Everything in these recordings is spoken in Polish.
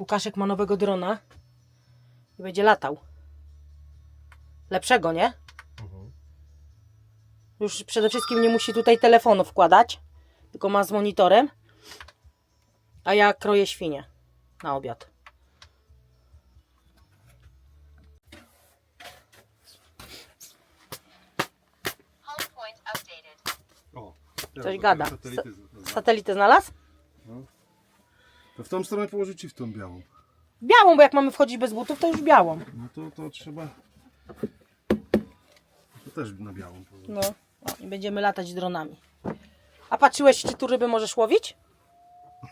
Łukaszek ma nowego drona i będzie latał. Lepszego, nie? Już przede wszystkim nie musi tutaj telefonu wkładać, tylko ma z monitorem. A ja kroję świnie na obiad. Coś gada. Satelity, znalazł? To w tą stronę położyć i w tą białą. Białą, bo jak mamy wchodzić bez butów, to już białą. No to, to trzeba... To też na białą położyć. No, o, i będziemy latać dronami. A patrzyłeś, czy tu ryby możesz łowić?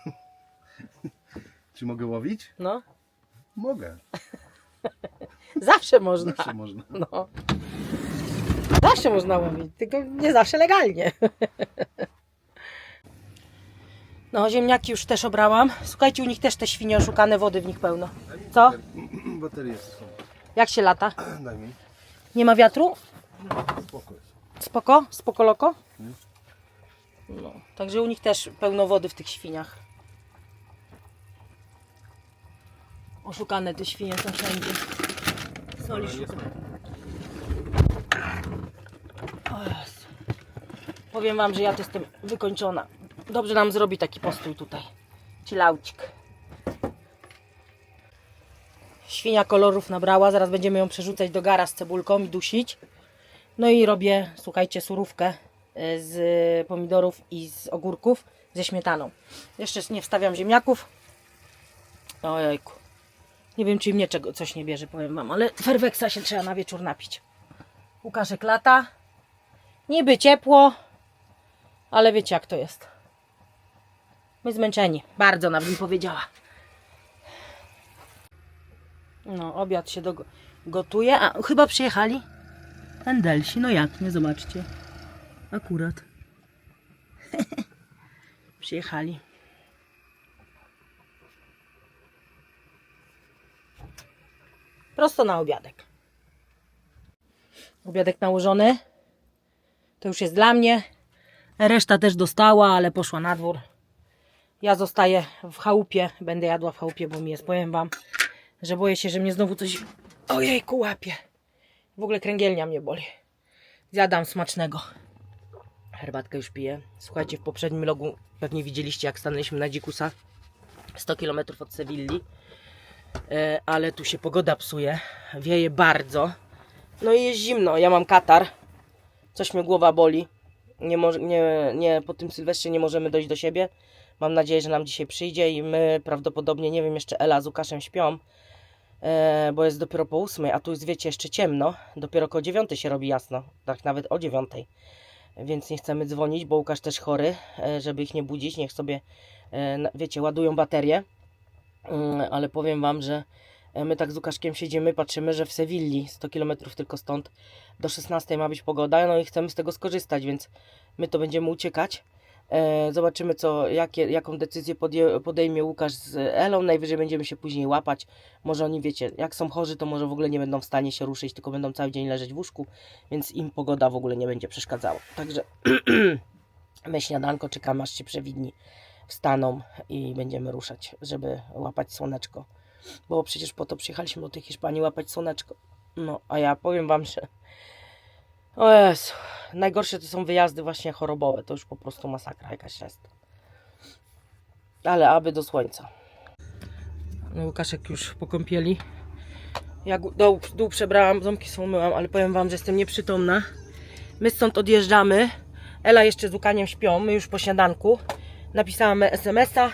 Czy mogę łowić? No, Mogę. zawsze można. Zawsze można. No. Zawsze można łowić, tylko nie zawsze legalnie. No, ziemniaki już też obrałam. Słuchajcie, u nich też te świnie oszukane, wody w nich pełno. Co? Baterie są. Jak się lata? Daj mi. Nie ma wiatru? Spoko. Spoko? Spoko loko? No, także u nich też pełno wody w tych świniach. Oszukane te świnie są wszędzie. Soli. O Jezu. Powiem Wam, że ja to jestem wykończona. Dobrze nam zrobi taki postój tutaj. Chillaucik. Świnia kolorów nabrała. Zaraz będziemy ją przerzucać do gara z cebulką i dusić. No i robię, słuchajcie, surówkę y, z pomidorów i z ogórków ze śmietaną. Jeszcze nie wstawiam ziemniaków. Ojejku. Nie wiem, czy mnie czego, coś nie bierze, powiem Wam, ale ferweksa się trzeba na wieczór napić. Łukaszek lata. Niby ciepło, ale wiecie jak to jest. My zmęczeni. Bardzo nawet bym powiedziała. No, obiad się dogo- gotuje. A chyba przyjechali Endelsi, no jak, nie zobaczcie. Akurat. Przyjechali. Prosto na obiadek. Obiadek nałożony. To już jest dla mnie. Reszta też dostała, ale poszła na dwór. Ja zostaję w chałupie. Będę jadła w chałupie, bo mi jest, powiem wam, że boję się, że mnie znowu coś... Ojejku, łapie. W ogóle kręgielnia mnie boli. Zjadam smacznego. Herbatkę już piję. Słuchajcie, w poprzednim logu pewnie widzieliście, jak stanęliśmy na dzikusach. 100 km od Sewilli. E, ale tu się pogoda psuje. Wieje bardzo. No i jest zimno. Ja mam katar. Coś mnie głowa boli. Nie, nie, nie, po tym Sylwestrze nie możemy dojść do siebie. Mam nadzieję, że nam dzisiaj przyjdzie i my prawdopodobnie, nie wiem, jeszcze Ela z Łukaszem śpią e, bo jest dopiero po ósmej, a tu jest, wiecie, jeszcze ciemno. Dopiero około dziewiątej się robi jasno, tak nawet o dziewiątej. Więc nie chcemy dzwonić, bo Łukasz też chory, e, żeby ich nie budzić. Niech sobie, e, wiecie, ładują baterie. Mm, Ale powiem Wam, że my tak z Łukaszkiem siedzimy, patrzymy, że w Sewilli, 100 km tylko stąd, do 16 ma być pogoda, no i chcemy z tego skorzystać, więc my to będziemy uciekać. E, Zobaczymy, co, jakie, jaką decyzję podje, podejmie Łukasz z Elą. Najwyżej będziemy się później łapać. Może oni, wiecie, jak są chorzy, to może w ogóle nie będą w stanie się ruszyć, tylko będą cały dzień leżeć w łóżku, więc im pogoda w ogóle nie będzie przeszkadzała. Także my śniadanko czekamy, aż się przewidni wstaną i będziemy ruszać, żeby łapać słoneczko. Bo przecież po to przyjechaliśmy do tej Hiszpanii łapać słoneczko. No, a ja powiem Wam, że o Jezu, najgorsze to są wyjazdy właśnie chorobowe, to już po prostu masakra jakaś jest. Ale aby do słońca. No, Łukaszek już po kąpieli. Ja dół, dół przebrałam, ząbki są umyłam, ale powiem Wam, że jestem nieprzytomna. My stąd odjeżdżamy. Ela jeszcze z Łukaniem śpią, my już po śniadanku. Napisałam SMS-a,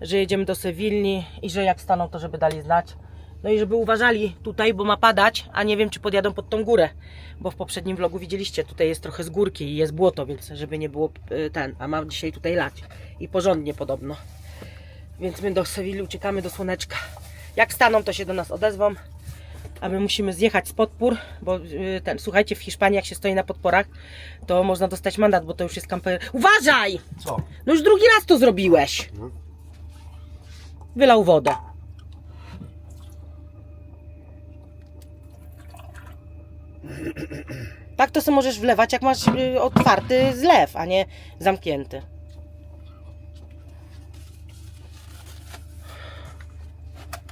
że jedziemy do Sewilli i że jak staną, to żeby dali znać. No i żeby uważali tutaj, bo ma padać, a nie wiem, czy podjadą pod tą górę. Bo w poprzednim vlogu widzieliście, tutaj jest trochę z górki i jest błoto, więc żeby nie było y, ten, a mam dzisiaj tutaj lać. I porządnie podobno. Więc my do Sewilli uciekamy do słoneczka. Jak staną, to się do nas odezwą. A my musimy zjechać z podpór, bo y, ten, słuchajcie, w Hiszpanii jak się stoi na podporach, to można dostać mandat, bo to już jest kamper. Uważaj! Co? No już drugi raz to zrobiłeś. No. Wylał wodę. Tak to sobie możesz wlewać, jak masz y, otwarty zlew, a nie zamknięty.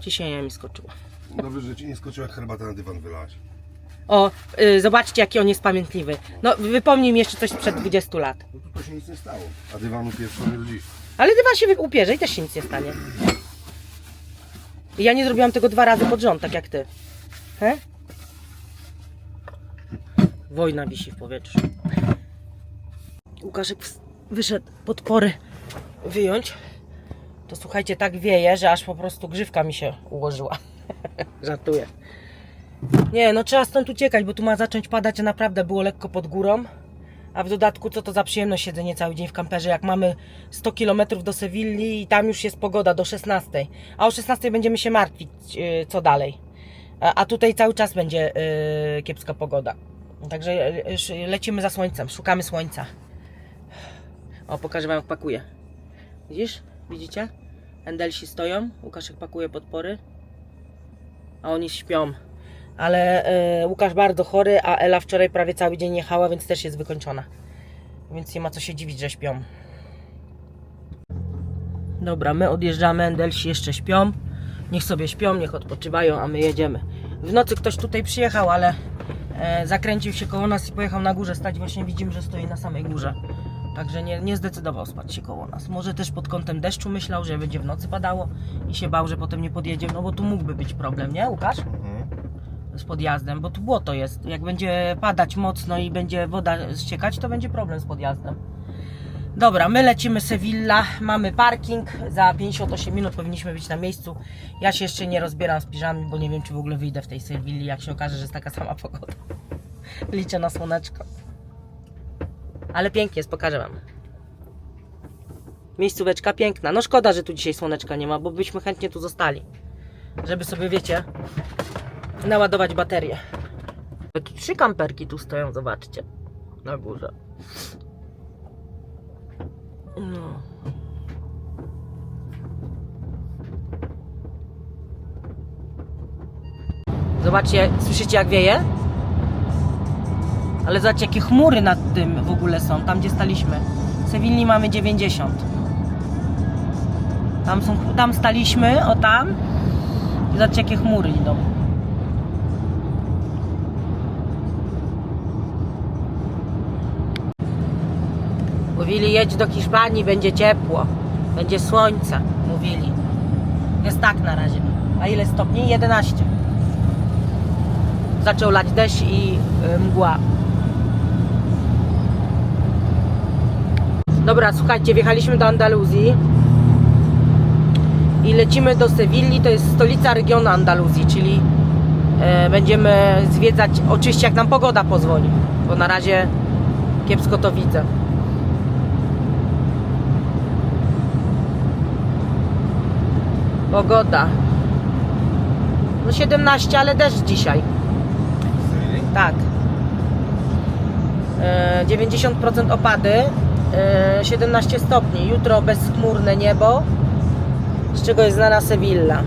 Ciśnienie mi skoczyło. Dobrze, że ci nie skoczyła jak herbata na dywan wylałaś. O, y, zobaczcie jaki on jest pamiętliwy. No, wypomnij mi jeszcze coś sprzed 20 lat. No to, się nic nie stało. A dywanu pierwszy nie dziś. Ale dywan się upierze i też się nic nie stanie. I ja nie zrobiłam tego dwa razy pod rząd, tak jak ty. He? Wojna wisi w powietrzu. Łukaszek wyszedł podpory wyjąć. To słuchajcie, tak wieje, że aż po prostu grzywka mi się ułożyła. Żartuję. Nie, no trzeba stąd uciekać, bo tu ma zacząć padać, a naprawdę było lekko pod górą. A w dodatku, co to za przyjemność siedzenie cały dzień w kamperze, jak mamy 100 km do Sewilli i tam już jest pogoda do 16. A o 16 będziemy się martwić, yy, co dalej. A, tutaj cały czas będzie yy, kiepska pogoda. Także yy, sz- lecimy za słońcem, szukamy słońca. O, pokażę Wam, jak pakuję. Widzisz? Widzicie? Endelsi stoją, Łukaszek pakuje podpory, a oni śpią. Ale e, Łukasz bardzo chory, a Ela wczoraj prawie cały dzień jechała, więc też jest wykończona. Więc nie ma co się dziwić, że śpią. Dobra, my odjeżdżamy, Endelsi jeszcze śpią. Niech sobie śpią, niech odpoczywają, a my jedziemy. W nocy ktoś tutaj przyjechał, ale e, zakręcił się koło nas i pojechał na górze stać. Właśnie widzimy, że stoi na samej górze. Także nie, nie zdecydował spać się koło nas. Może też pod kątem deszczu myślał, że będzie w nocy padało i się bał, że potem nie podjedzie. No bo tu mógłby być problem, nie Łukasz? z podjazdem, bo tu błoto jest. Jak będzie padać mocno i będzie woda ściekać, to będzie problem z podjazdem. Dobra, my lecimy Sevilla, mamy parking, za 58 minut powinniśmy być na miejscu. Ja się jeszcze nie rozbieram z piżami, bo nie wiem, czy w ogóle wyjdę w tej Sewilli, jak się okaże, że jest taka sama pogoda. Liczę na słoneczko. Ale pięknie jest, pokażę Wam. Miejscóweczka piękna. No szkoda, że tu dzisiaj słoneczka nie ma, bo byśmy chętnie tu zostali. Żeby sobie, wiecie, naładować baterię. Tu trzy kamperki tu stoją, zobaczcie. Na górze. No. Zobaczcie, słyszycie jak wieje? Ale zobaczcie jakie chmury nad tym w ogóle są, tam gdzie staliśmy. W Sewilli mamy 90. Tam, są, tam staliśmy, o tam. Zobaczcie jakie chmury idą. Mówili, jedź do Hiszpanii, będzie ciepło, będzie słońce. Mówili. Jest tak na razie. A ile stopni? 11. Zaczął lać deszcz i y, mgła. Dobra, słuchajcie, wjechaliśmy do Andaluzji i lecimy do Sewilli, to jest stolica regionu Andaluzji, czyli e, będziemy zwiedzać, oczywiście jak nam pogoda pozwoli, bo na razie kiepsko to widzę. Pogoda. No 17, ale deszcz dzisiaj. Tak. E, 90% opady, e, 17 stopni. Jutro bezchmurne niebo, z czego jest znana Sevilla.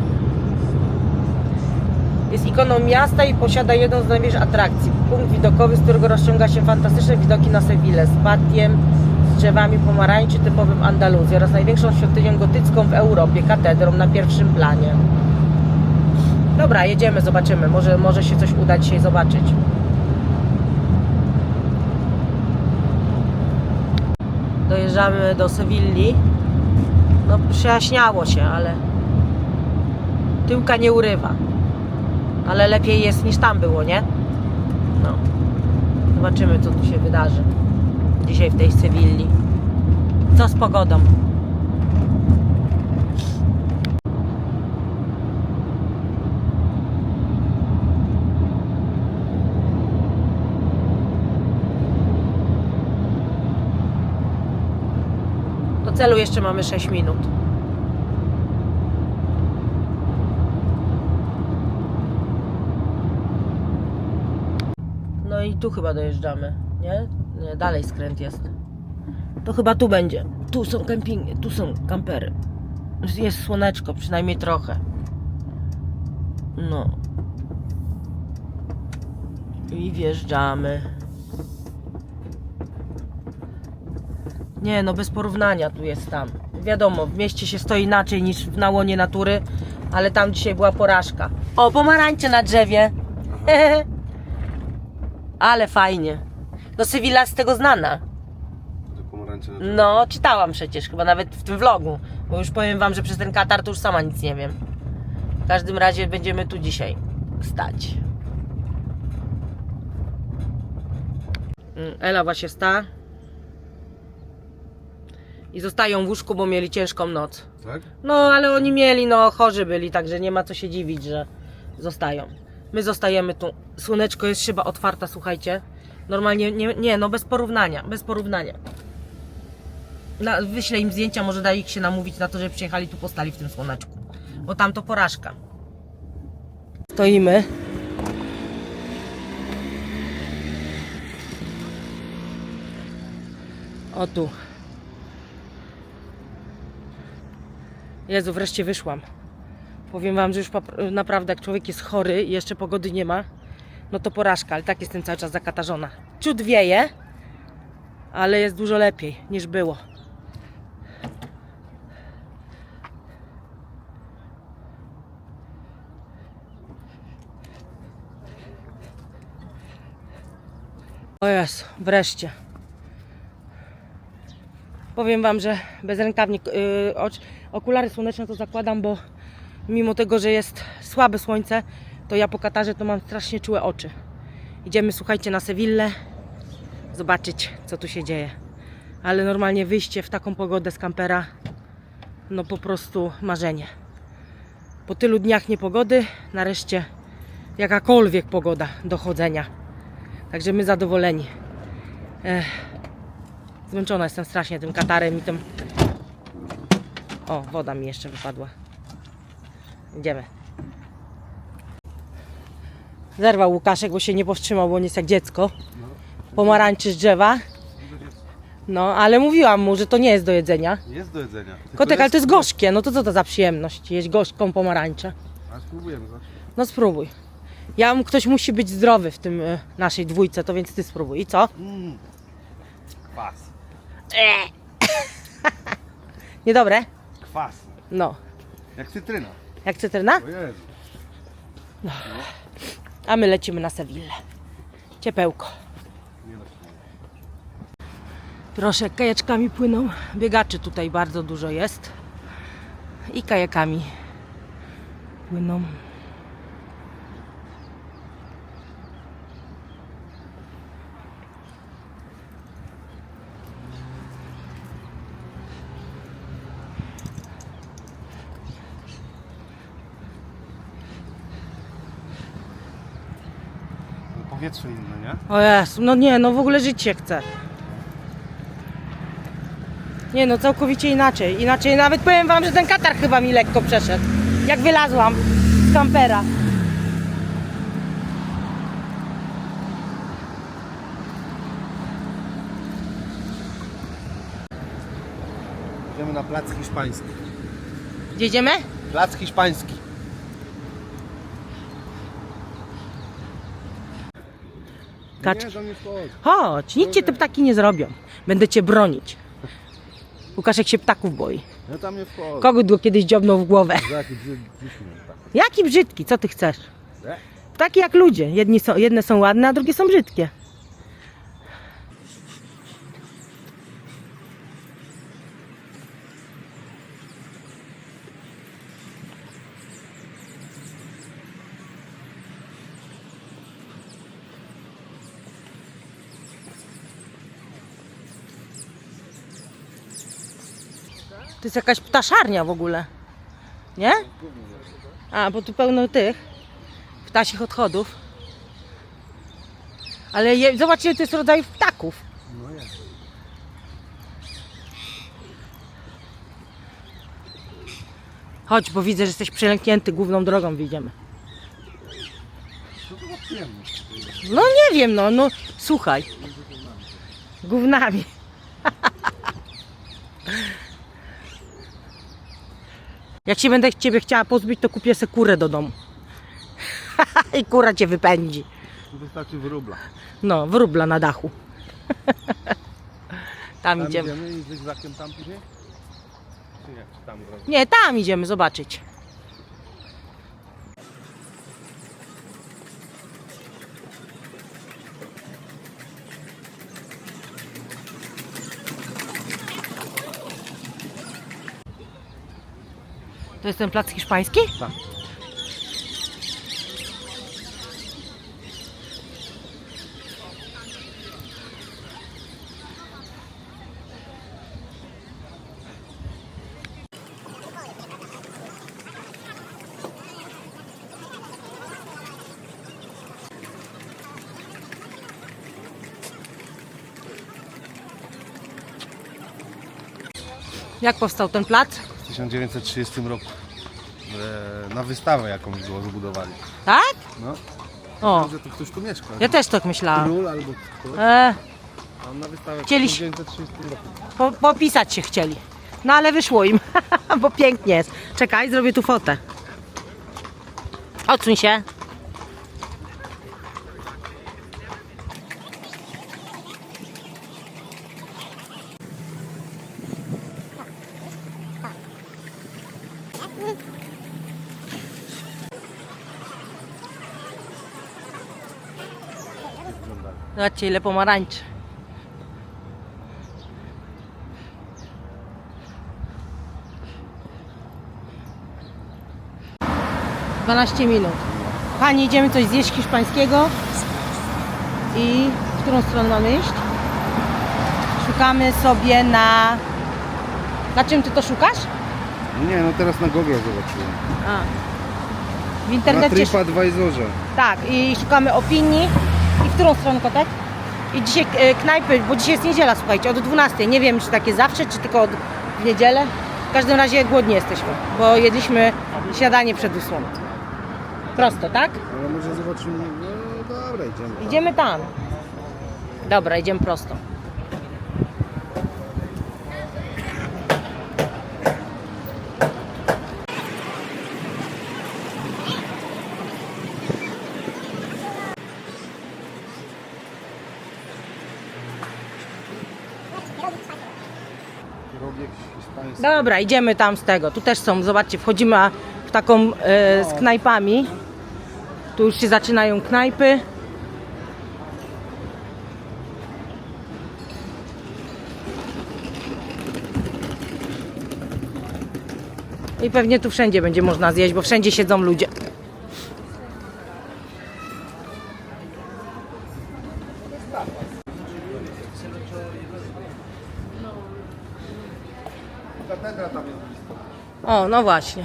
Jest ikoną miasta i posiada jedną z największych atrakcji. Punkt widokowy, z którego rozciąga się fantastyczne widoki na Sevillę z patiem, drzewami pomarańczy typowym Andaluzji oraz największą świątynią gotycką w Europie, katedrą na pierwszym planie. Dobra, jedziemy, zobaczymy. Może, może się coś uda dzisiaj zobaczyć. Dojeżdżamy do Sewilli. No, przejaśniało się, ale tyłka nie urywa. Ale lepiej jest niż tam było, nie? No. Zobaczymy, co tu się wydarzy dzisiaj w tej Sewilli. Co z pogodą? Do celu jeszcze mamy 6 minut. Tu chyba dojeżdżamy, nie? Nie, dalej skręt jest. To chyba tu będzie. Tu są kempingi, tu są kampery. Jest słoneczko, przynajmniej trochę. No. I wjeżdżamy. Nie, no bez porównania tu jest tam. wiadomo, w mieście się stoi inaczej niż na łonie natury, ale tam dzisiaj była porażka. O, pomarańcze na drzewie. ale fajnie. No Sewilla z tego znana. To pomarańcze na No, czytałam przecież, chyba nawet w tym vlogu. Bo już powiem wam, że przez ten Katar to już sama nic nie wiem. W każdym razie będziemy tu dzisiaj stać. Mm, Ela właśnie sta. I zostają w łóżku, bo mieli ciężką noc. Tak? No, ale oni mieli, no, chorzy byli, także nie ma co się dziwić, że zostają. My zostajemy tu. Słoneczko jest szyba otwarta, słuchajcie. Normalnie, nie, nie no, bez porównania, bez porównania. Na, wyślę im zdjęcia, może da ich się namówić na to, że przyjechali tu postali w tym słoneczku. Bo tam to porażka. Stoimy. O tu. Jezu, wreszcie wyszłam. Powiem wam, że już naprawdę jak człowiek jest chory i jeszcze pogody nie ma, no to porażka, ale tak jestem cały czas zakatarzona. Ciut wieje, ale jest dużo lepiej niż było. O Jezu, wreszcie. Powiem Wam, że bezrękawnik, yy, ocz- okulary słoneczne to zakładam, bo mimo tego, że jest słabe słońce, to ja po Katarze to mam strasznie czułe oczy. Idziemy, słuchajcie, na Sewillę, zobaczyć, co tu się dzieje. Ale normalnie wyjście w taką pogodę z kampera, no po prostu marzenie. Po tylu dniach niepogody, nareszcie jakakolwiek pogoda do chodzenia. Także my zadowoleni. Ech. Zmęczona jestem strasznie tym katarem i tym. O, woda mi jeszcze wypadła. Idziemy. Zerwał Łukaszek, bo się nie powstrzymał, bo on jest jak dziecko. Pomarańczy z drzewa. No, ale mówiłam mu, że to nie jest do jedzenia. Jest do jedzenia. Tylko Kotek, ale to jest gorzkie. No to co to za przyjemność? Jeść gorzką pomarańczę. A spróbujemy, zobacz. No spróbuj. Ja, ktoś musi być zdrowy w tym y, naszej dwójce, to więc ty spróbuj. I co? Mm. Kwas. Niedobre? Kwas. No. Jak cytryna. Jak cytryna? O Jezu. A my lecimy na Sewillę. Ciepełko. Proszę, kajaczkami płyną. Biegaczy tutaj bardzo dużo jest. I kajakami płyną. No, powietrze inne, nie? O Jezu, no nie, no w ogóle żyć się chce. Nie no, całkowicie inaczej. Inaczej nawet powiem wam, że ten katar chyba mi lekko przeszedł. Jak wylazłam z kampera. Idziemy na plac hiszpański. Gdzie idziemy? Plac hiszpański. Kaczki. Nie, wchodź. Chodź, nic cię te ptaki nie zrobią. Będę cię bronić. Łukaszek się ptaków boi. Ja tam nie. Kogut go kiedyś dziobnął w głowę. Jaki brzydki. Jaki brzydki, co ty chcesz? Nie? Ptaki jak ludzie. Jedni są, jedne są ładne, a drugie są brzydkie. To jest jakaś ptaszarnia w ogóle. Nie? A, bo tu pełno tych ptasich odchodów. Ale je, zobaczcie, to jest rodzajów ptaków. No. Chodź, bo widzę, że jesteś przelęknięty główną drogą, wyjdziemy. No nie wiem, no, no słuchaj. Gównami. Jak się będę ciebie chciała pozbyć, to kupię sobie kurę do domu. I kura cię wypędzi. Wystarczy wróbla. No, wróbla na dachu. Tam Tam idziemy. idziemy i zygzakiem tam później? Czy nie? Czy tam? Nie, tam idziemy zobaczyć. To jest ten plac hiszpański? Tak. Jak powstał ten plac? W 1930 roku. E, na wystawę jakąś było zbudowali. Tak? No. O, Że to ktoś tu mieszka. ja też tak myślałam. Król albo ktoś. E, A on na wystawę w Chcieli- 1930 roku. po, popisać się chcieli. No ale wyszło im, bo pięknie jest. Czekaj, zrobię tu fotę. Odsuń się. Zobaczcie ile pomarańczy. Dwanaście minut. Pani, idziemy coś zjeść hiszpańskiego. I w którą stronę mamy iść? Szukamy sobie na... Na czym ty to szukasz? Nie, no teraz na Google zobaczyłem. A. W Na internecie... TripAdvisorze. Tak, i szukamy opinii. W którą stronę kotek? I dzisiaj e, knajpy, bo dzisiaj jest niedziela, słuchajcie, od 12. Nie wiem, czy takie zawsze, czy tylko od, w niedzielę. W każdym razie głodni jesteśmy, bo jedliśmy śniadanie przed ósmą. Prosto, tak? Ale może zobaczymy. No dobra, idziemy. Idziemy tam. Dobra, idziemy prosto. Dobra, idziemy tam z tego. Tu też są, zobaczcie, wchodzimy w taką e, z knajpami. Tu już się zaczynają knajpy. I pewnie tu wszędzie będzie można zjeść, bo wszędzie siedzą ludzie. Katedra tam jest blisko. No właśnie.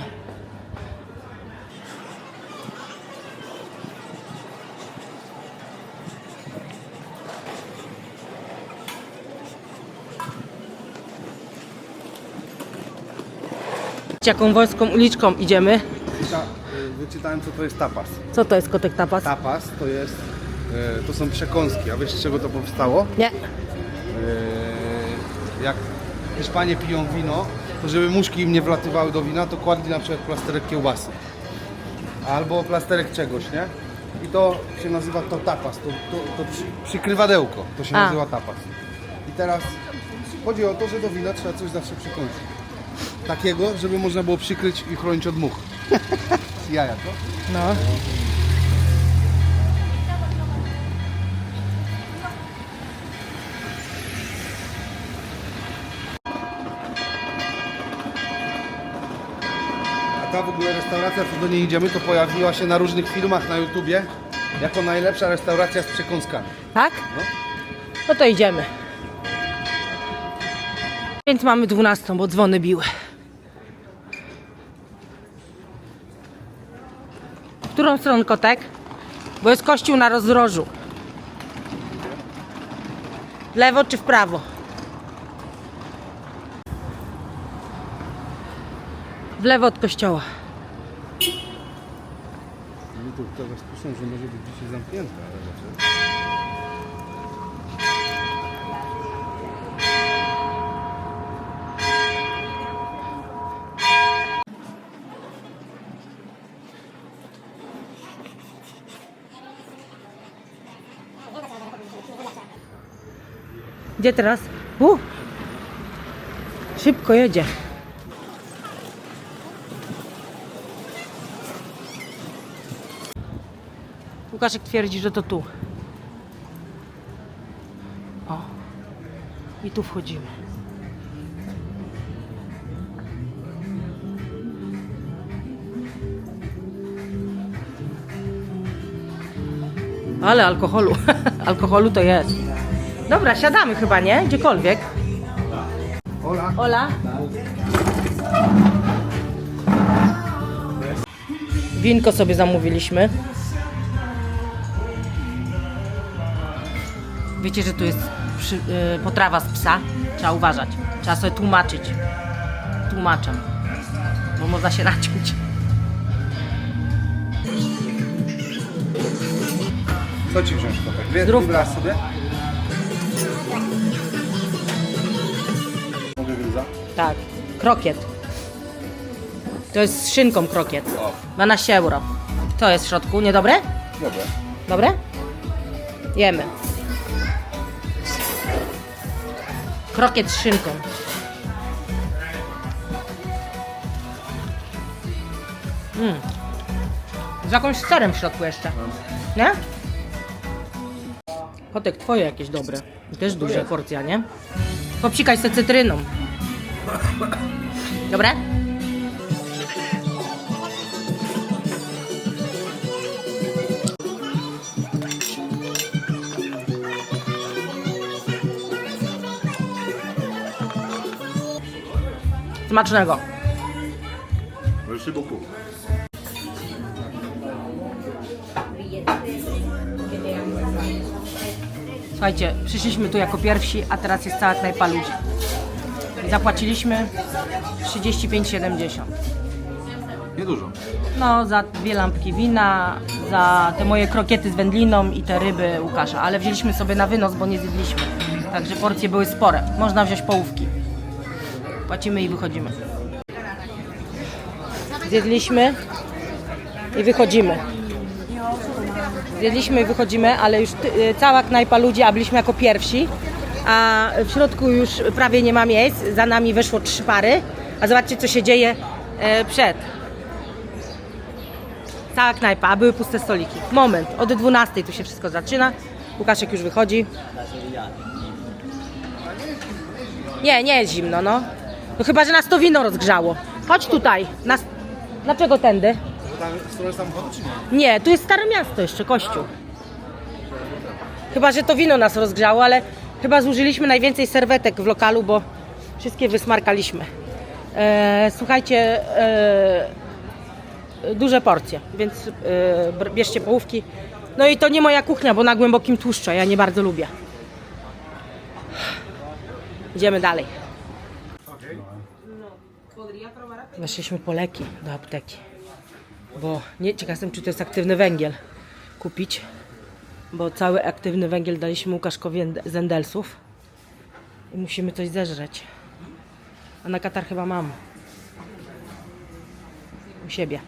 Jaką wąską uliczką idziemy? Ta, y, wyczytałem co to jest tapas. Co to jest kotek tapas? Tapas to jest, e, to są przekąski, a wiesz z czego to powstało? Nie. E, jak Hiszpanie piją wino, to żeby muszki im nie wlatywały do wina, to kładli na przykład plasterek kiełbasy. Albo plasterek czegoś, nie? I to się nazywa to tapas, to, to, to przy, przykrywadełko, to się A. nazywa tapas. I teraz chodzi o to, że do wina trzeba coś zawsze przykąsić. Takiego, żeby można było przykryć i chronić od much. Jaja, to? No. Ogóle restauracja, co do niej idziemy, to pojawiła się na różnych filmach na YouTubie jako najlepsza restauracja z przekąskami. Tak? No. No to idziemy. Więc mamy 12, bo dzwony biły. W którą stronę kotek? Bo jest kościół na rozdrożu. W lewo czy w prawo? W lewo od kościoła. To teraz piszą, że może być dzisiaj zamknięte, ale znaczy. Gdzie teraz? U! Szybko jedzie. Łukaszek twierdzi, że to tu. O. I tu wchodzimy. Ale alkoholu. alkoholu to jest. Dobra, siadamy chyba, nie? Gdziekolwiek. Ola. Ola. Winko sobie zamówiliśmy. Wiecie, że tu jest przy, y, potrawa z psa? Trzeba uważać. Trzeba sobie tłumaczyć. Tłumaczem. Bo można się naciąć. Co ci wziąć kotek? Dwie, sobie? Mogę gryza? Tak. Krokiet. To jest z szynką krokiet. O. 12 euro. Co jest w środku? Niedobre? Dobra. Dobre? Jemy. Krokiet z szynką. Mm. Z jakąś serem w środku jeszcze. Nie? Kotek, twoje jakieś dobre. Też duża porcja, nie? Popsikaj se cytryną. Dobre? Smacznego. Merci beaucoup. Słuchajcie, przyszliśmy tu jako pierwsi, a teraz jest cała knajpa ludzi. Zapłaciliśmy 35,70. Niedużo. No, za dwie lampki wina, za te moje krokiety z wędliną i te ryby Łukasza, ale wzięliśmy sobie na wynos, bo nie zjedliśmy. Także porcje były spore. Można wziąć połówki. Płacimy i wychodzimy. Zjedliśmy i wychodzimy. Zjedliśmy i wychodzimy, ale już y, cała knajpa ludzi, a byliśmy jako pierwsi. A w środku już prawie nie ma miejsc. Za nami weszło trzy pary. A zobaczcie, co się dzieje e, przed. Cała knajpa, a były puste stoliki. Moment, od 12 tu się wszystko zaczyna. Łukaszek już wychodzi. Nie, nie jest zimno, no. No chyba, że nas to wino rozgrzało. Chodź tutaj. Nas... Dlaczego tędy? Tam, stronę samochodu czy nie? Nie, tu jest Stare Miasto jeszcze, kościół. Chyba, że to wino nas rozgrzało, ale chyba zużyliśmy najwięcej serwetek w lokalu, bo wszystkie wysmarkaliśmy. E, słuchajcie, e, duże porcje, więc e, bierzcie połówki. No i to nie moja kuchnia, bo na głębokim tłuszczu, ja nie bardzo lubię. Idziemy dalej. Weszliśmy po leki do apteki bo nie ciekaw jestem, czy to jest aktywny węgiel kupić, bo cały aktywny węgiel daliśmy Łukaszkowi z Endelsów i musimy coś zeżreć. A na katar chyba mam. U siebie.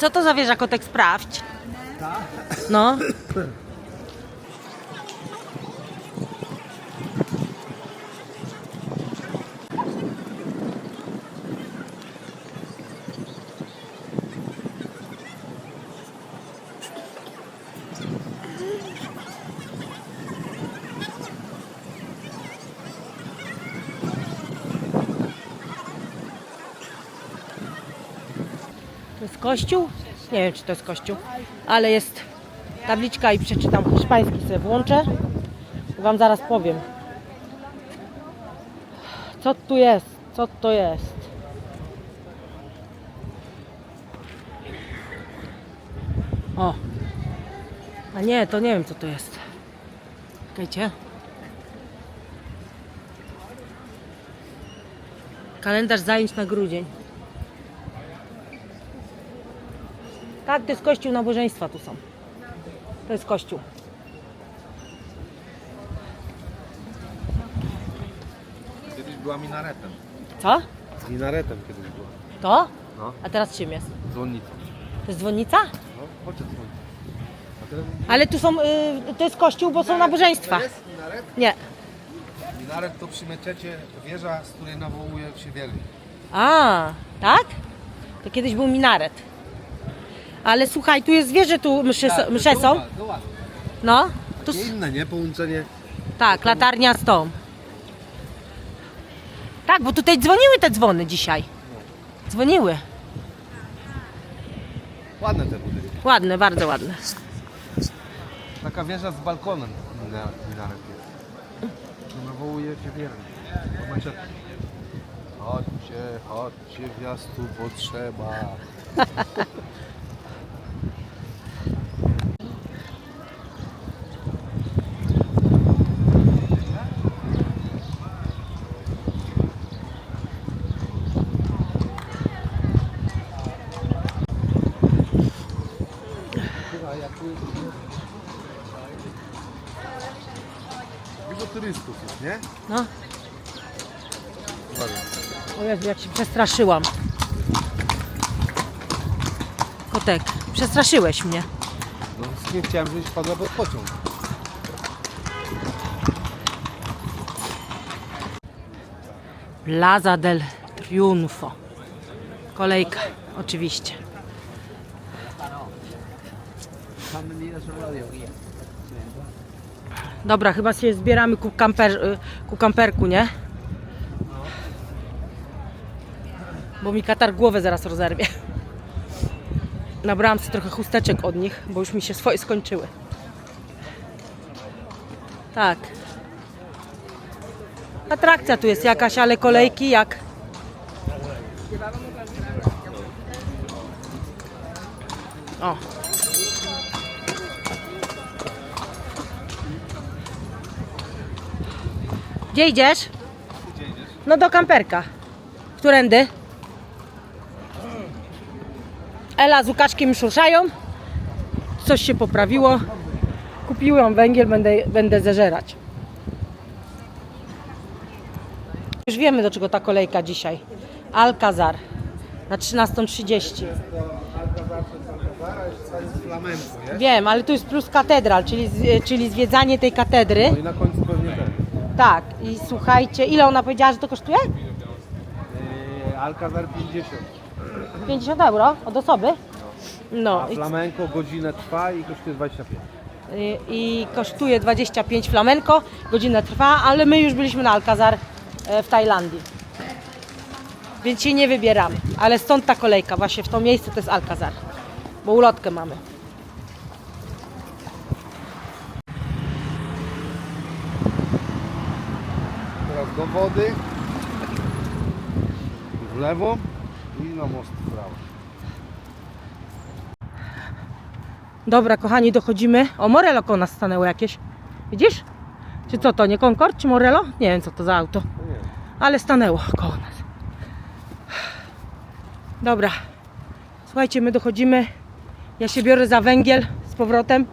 Co to za wieża kotek sprawdź? No. Kościół? Nie wiem, czy to jest kościół, ale jest tabliczka i przeczytam hiszpański sobie włączę Wam zaraz powiem. Co tu jest? Co to jest? O! A nie, to nie wiem co to jest. Czekajcie. Kalendarz zajęć na grudzień. Tak, to jest kościół nabożeństwa tu są. To jest kościół. Kiedyś była minaretem. Co? Minaretem kiedyś była. To? No. A teraz czym jest? Dzwonnica. To jest dzwonnica? No, chodźcie dzwonić. A teraz Ale tu są, y, to jest kościół, bo są nabożeństwa. jest minaret? Nie. Minaret to przy meczecie wieża, z której nawołuje się wierni. A, tak? To kiedyś był minaret. Ale słuchaj, tu jest, wiesz, że tu msze, Tak, msze są? No, tu, Nie s- inne, nie? Połączenie. tak, latarnia z tą. Tak, bo tutaj dzwoniły te dzwony dzisiaj. Dzwoniły. Ładne te budynki. Ładne, bardzo ładne. Taka wieża z balkonem mina- minaret jest. To nawołuje się wierni. Po meczecie. Chodźcie, chodźcie, gwiazdu potrzeba. Dużo turystów jest, nie? No. Uważaj. O Jezu, jak się przestraszyłam. Kotek, przestraszyłeś mnie. No, nie chciałem, żebyś wpadła pod pociąg. Plaza del Triunfo. Kolejka, oczywiście. Dobra, chyba się zbieramy ku, kamper, ku kamperku, nie? Bo mi katar głowę zaraz rozerwie. Nabrałam sobie trochę chusteczek od nich, bo już mi się swoje skończyły. Tak. Atrakcja tu jest jakaś, ale kolejki jak? O. Gdzie idziesz? No do kamperka. Którędy? Ela z Łukaszkiem już ruszają. Coś się poprawiło. Kupiłam węgiel, będę, będę zeżerać. Już wiemy do czego ta kolejka dzisiaj. Alcazar na 13.30. Flamenco, nie? Wiem, ale tu jest plus katedral, czyli, czyli zwiedzanie tej katedry. No i na końcu pewnie ten. Tak, i słuchajcie, ile ona powiedziała, że to kosztuje? Yy, Alcazar 50. 50 euro od osoby. No A i, flamenco godzinę trwa i kosztuje 25. i, i kosztuje 25 flamenko, godzinę trwa, ale my już byliśmy na Alcazar e, w Tajlandii. Więc się nie wybieramy, ale stąd ta kolejka, właśnie w to miejsce to jest Alcazar, bo ulotkę mamy. Teraz do wody. W lewo i na most w prawo. Dobra, kochani, dochodzimy. O, Morello koło nas stanęło jakieś. Widzisz? Czy co to, nie Concord, czy Morello? Nie wiem, co to za auto. Ale stanęło koło nas. Dobra. Słuchajcie, my dochodzimy. Ja się biorę za węgiel z powrotem.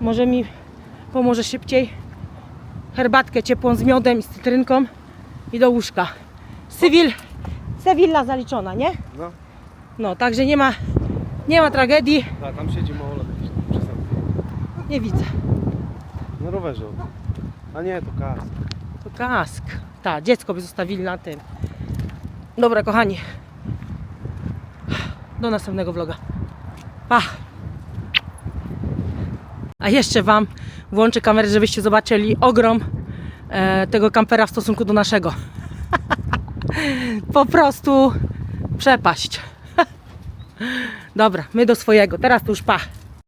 Może mi pomoże szybciej. Herbatkę ciepłą z miodem i z cytrynką. I do łóżka. Cywil, Sewilla zaliczona, nie? No, No, także nie ma, nie ma tragedii. a tam siedzi przystępny. Nie widzę. Na rowerze. A nie, to kask. To kask. Tak, dziecko by zostawili na tym. Dobra, kochani. Do następnego vloga. Pa! A jeszcze Wam włączę kamerę, żebyście zobaczyli ogrom e, tego kampera w stosunku do naszego. po prostu przepaść. Dobra, my do swojego. Teraz to już pa.